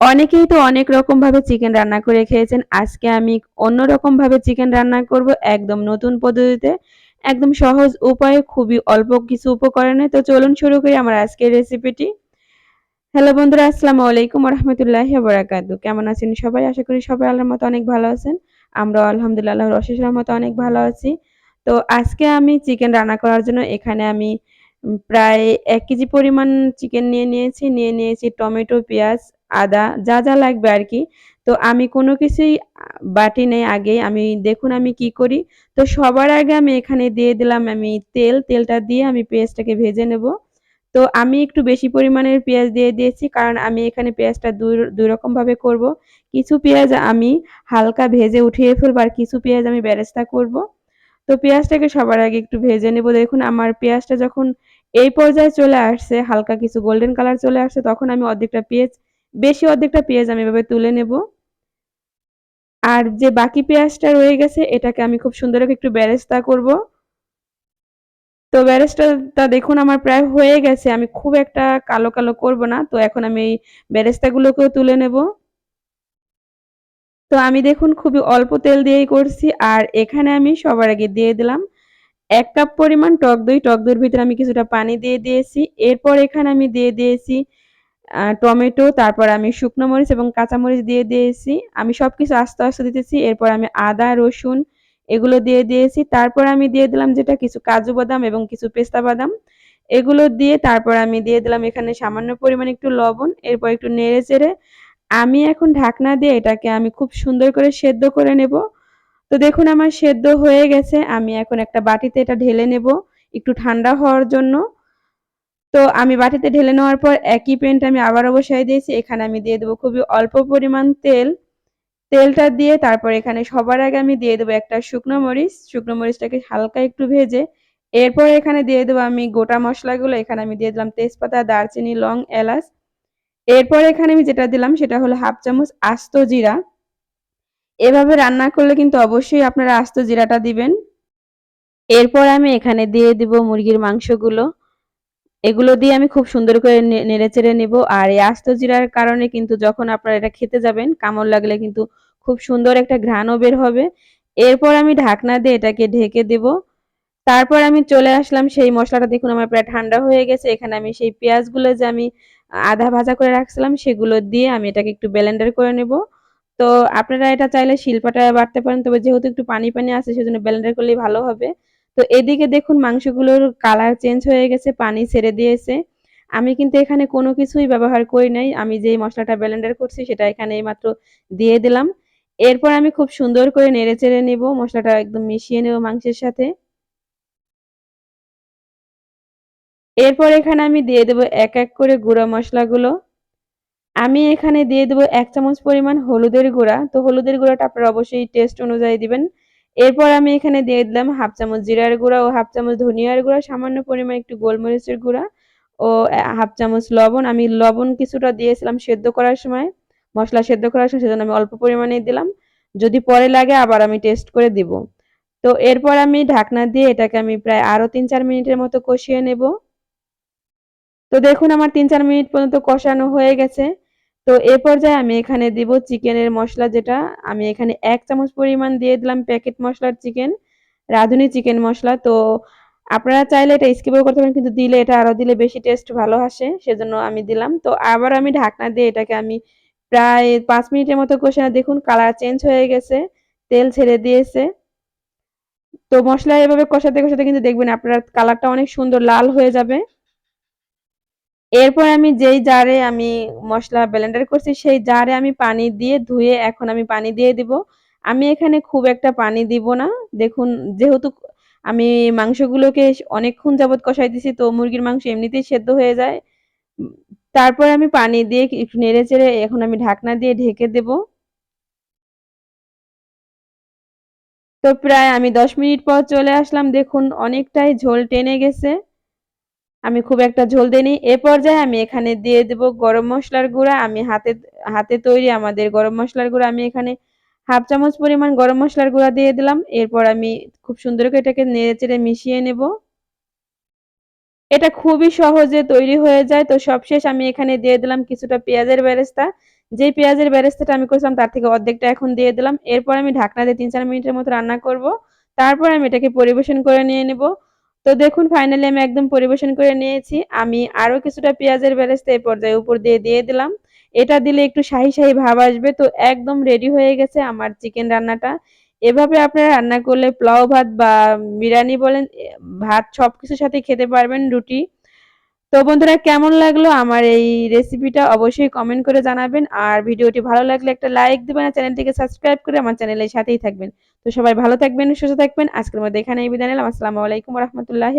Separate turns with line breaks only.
অনেকেই তো অনেক রকমভাবে চিকেন রান্না করে খেয়েছেন। আজকে আমি অন্যরকমভাবে চিকেন রান্না করব একদম নতুন পদ্ধতিতে, একদম সহজ উপায়ে খুবই অল্প কিছু উপকরণে। তো চলুন শুরু করি আমার আজকের রেসিপিটি। হ্যালো বন্ধুরা আসসালামু আলাইকুম রাহমাতুল্লাহি ওয়া কেমন আছেন সবাই? আশা করি সবাই আল্লাহর মতো অনেক ভালো আছেন। আমরা আলহামদুলিল্লাহ অশেষ রহমতে অনেক ভালো আছি। তো আজকে আমি চিকেন রান্না করার জন্য এখানে আমি প্রায় এক কেজি পরিমাণ চিকেন নিয়ে নিয়েছি। নিয়ে নিয়েছি টমেটো, পেঁয়াজ, আদা যা, যা লাগবে আর কি তো আমি কোনো কিছুই বাটি নেই আগেই। আমি দেখুন আমি কি করি। তো সবার আগে আমি এখানে দিয়ে দিলাম আমি তেল। তেলটা দিয়ে আমি পেঁয়াজটাকে ভেজে নেব। তো আমি একটু বেশি পরিমাণের পেঁয়াজ দিয়ে দিয়েছি। কারণ আমি এখানে পেঁয়াজটা দুই, দুই রকমভাবে করব। কিছু পেঁয়াজ আমি হালকা ভেজে উঠিয়ে ফেলব আর কিছু পেঁয়াজ আমি ব্যারেস্তা করব। তো পেঁয়াজটাকে সবার আগে একটু ভেজে নেব। দেখুন আমার পেঁয়াজটা যখন এই পর্যায়ে চলে আসছে, হালকা কিছু গোল্ডেন কালার চলে আসছে, তখন আমি অর্ধেকটা পেঁয়াজ বেশি অর্ধেকটা পেঁয়াজ আমি এভাবে তুলে নেব। আর যে বাকি পেঁয়াজটা রয়ে গেছে এটাকে আমি খুব সুন্দর একটু ব্যারেস্তা করব। তো ব্যারেস্তাটা দেখুন আমার প্রায় হয়ে গেছে। আমি খুব একটা কালো, কালো করব না। তো এখন আমি এই বেরেস্তাগুলোকেও তুলে নেব। তো আমি দেখুন খুবই অল্প তেল দিয়েই করছি। আর এখানে আমি সবার আগে দিয়ে দিলাম এক কাপ পরিমাণ টক দই। টক দইয়ের ভিতরে আমি কিছুটা পানি দিয়ে দিয়েছি। এরপর এখানে আমি দিয়ে দিয়েছি টমেটো, তারপর আমি শুকনো মরিচ এবং কাঁচামরিচ দিয়ে দিয়েছি। আমি সব কিছু আস্তে, আস্তে দিতেছি। এরপর আমি আদা, রসুন এগুলো দিয়ে দিয়েছি। তারপর আমি দিয়ে দিলাম যেটা কিছু কাজু বাদাম এবং কিছু পেস্তা বাদাম। এগুলো দিয়ে তারপর আমি দিয়ে দিলাম এখানে সামান্য পরিমাণে একটু লবণ। এরপর একটু নেড়ে-চেড়ে আমি এখন ঢাকনা দিয়ে এটাকে আমি খুব সুন্দর করে সেদ্ধ করে নেব। তো দেখুন আমার সেদ্ধ হয়ে গেছে। আমি এখন একটা বাটিতে এটা ঢেলে নেব একটু ঠান্ডা হওয়ার জন্য। তো আমি বাটিতে ঢেলে নেওয়ার পর একই প্যানটা আমি আবারও বসায় দিয়েছি। এখানে আমি দিয়ে দেবো খুবই অল্প পরিমাণ তেল। তেলটা দিয়ে তারপর এখানে সবার আগে আমি দিয়ে দেবো একটা শুকনো মরিচ। শুকনো মরিচটাকে হালকা একটু ভেজে এরপর এখানে দিয়ে দেবো আমি গোটা মশলাগুলো এখানে আমি দিয়ে দিলাম তেজপাতা, দারচিনি, লং, এলাচ। এরপর এখানে আমি যেটা দিলাম সেটা হলো 1/2 চামচ আস্ত জিরা। এভাবে রান্না করলে কিন্তু অবশ্যই আপনারা আস্ত জিরাটা দিবেন। এরপর আমি এখানে দিয়ে দিব মুরগির মাংসগুলো। এগুলো দিয়ে আমি খুব সুন্দর করে নে নেড়েচেড়ে নেব। আর এই আস্ত জিরার কারণে কিন্তু যখন আপনারা এটা খেতে যাবেন, কামড় লাগলে কিন্তু খুব সুন্দর একটা ঘ্রাণও বের হবে। এরপর আমি ঢাকনা দিয়ে এটাকে ঢেকে দেব। তারপর আমি চলে আসলাম সেই মশলাটা দেখুন আমার প্রায় ঠান্ডা হয়ে গেছে। এখানে আমি সেই পেঁয়াজগুলো যে আমি আধা ভাজা করে রাখছিলাম সেগুলো দিয়ে আমি এটাকে একটু ব্লেন্ডার করে নেব। তো আপনারা এটা চাইলে শিলপাটায় বাড়তে পারেন। তবে যেহেতু একটু পানি, পানি আছে সেজন্য ব্লেন্ডার করলেই ভালো হবে। তো এদিকে দেখুন মাংসগুলোর কালার চেঞ্জ হয়ে গেছে, পানি ছেড়ে দিয়েছে। আমি কিন্তু এখানে কোনো কিছুই ব্যবহার করি নাই। আমি যেই মশলাটা ব্লেন্ডার করছি সেটা এখানে এইমাত্র দিয়ে দিলাম। এরপর আমি খুব সুন্দর করে নেড়েচেড়ে নেব। মশলাটা একদম মিশিয়ে নেব মাংসের সাথে। এরপর এখানে আমি দিয়ে দেব এক, এক করে গুঁড়া মশলাগুলো আমি এখানে দিয়ে দেব এক চামচ পরিমাণ হলুদের গুঁড়া। তো হলুদের গুঁড়াটা আপনারা অবশ্যই টেস্ট অনুযায়ী দিবেন। এরপর আমি এখানে দিয়ে দিলাম 1/2 চামচ জিরার গুঁড়া ও 1/2 চামচ ধনিয়ার গুঁড়া, সামান্য পরিমাণ একটু গোলমরিচের গুঁড়া ও হাফ চামচ লবণ। আমি লবণ কিছুটা দিয়েছিলাম সেদ্ধ করার সময়, মশলা সেদ্ধ করার সময় সেজন্য আমি অল্প পরিমাণেই দিলাম। যদি পরে লাগে আবার আমি টেস্ট করে দিব। তো এরপর আমি ঢাকনা দিয়ে এটাকে আমি প্রায় আরও ৩-৪ মিনিটের মতো কষিয়ে নেব। তো দেখুন আমার ৩-৪ মিনিট পর্যন্ত কষানো হয়ে গেছে। তো এ পর্যায়ে আমি এখানে দিব চিকেনের মশলা যেটা, আমি এখানে এক চামচ পরিমাণ দিয়ে দিলাম প্যাকেট মশলার চিকেন, রাঁধুনি চিকেন মশলা তো আপনারা চাইলে এটা স্কিপও করতে পারেন কিন্তু দিলে এটা আরও দিলে বেশি টেস্ট ভালো আসে। সেজন্য আমি দিলাম। তো আবার আমি ঢাকনা দিয়ে এটাকে আমি প্রায় পাঁচ মিনিটের মতো কষে দেখুন কালার চেঞ্জ হয়ে গেছে, তেল ছেড়ে দিয়েছে। তো মশলা এভাবে কষাতে, কষাতে কিন্তু দেখবেন আপনার কালারটা অনেক সুন্দর লাল হয়ে যাবে। এরপর আমি যেই জারে আমি মশলা ব্লেন্ডার করছি, সেই জারে আমি পানি দিয়ে ধুয়ে এখন আমি পানি দিয়ে দিব। আমি এখানে খুব একটা পানি দিব না। দেখুন, যেহেতু আমি মাংসগুলোকে অনেকক্ষণ যাবৎ কষাই কষাইতেছি তো মুরগির মাংস এমনিতেই সেদ্ধ হয়ে যায়। তারপর আমি পানি দিয়ে একটু নেড়ে চেড়ে এখন আমি ঢাকনা দিয়ে ঢেকে দেব। তো প্রায় আমি ১০ মিনিট পর চলে আসলাম। দেখুন, অনেকটাই ঝোল টেনে গেছে। আমি খুব একটা ঝোল দেইনি। এ পর্যায়ে আমি এখানে দিয়ে দেব গরম মশলার গুঁড়া। আমি হাতে হাতে তৈরি আমাদের গরম মশলার গুঁড়া আমি এখানে 1/2 চামচ পরিমাণ গরম মশলার গুঁড়া দিয়ে দিলাম। এরপর আমি খুব সুন্দর করে এটাকে নেড়েচেড়ে মিশিয়ে নেব। এটা খুবই সহজে তৈরি হয়ে যায় তো সবশেষ আমি এখানে দিয়ে দিলাম কিছুটা পেঁয়াজের বেরেস্তা যে পেঁয়াজের বেরেস্তাটা আমি করেছিলাম, তার থেকে অর্ধেকটা এখন দিয়ে দিলাম এরপর আমি ঢাকনা দিয়ে তিন চার মিনিটের মতো রান্না করব তারপর আমি এটাকে পরিবেশন করে নিয়ে নেব তো দেখুন ফাইনালি আমি একদম পরিবেশন করে নিয়েছি। আমি আরও কিছুটা পেঁয়াজের বেরেস্তা এই পর্যায়ে উপর দিয়ে দিয়ে দিলাম। এটা দিলে একটু শাহি শাহি ভাব আসবে। তো একদম রেডি হয়ে গেছে আমার চিকেন রান্নাটা। এভাবে আপনারা রান্না করলে পোলাও ভাত বা বিরিয়ানি বলেন ভাত সব কিছুর সাথে খেতে পারবেন রুটি। তো বন্ধুরা, কেমন লাগল আমার এই রেসিপিটা অবশ্যই কমেন্ট করে জানাবেন। আর ভিডিওটি ভালো লাগলে একটা লাইক দেবেন আর চ্যানেলটিকে সাবস্ক্রাইব করে আমার চ্যানেলের সাথেই থাকবেন। তো সবাই ভালো থাকবেন, সুস্থ থাকবেন। আজকের মধ্যে এখানে বিদায় নিলাম। আসসালামু আলাইকুম রহমতুল্লাহি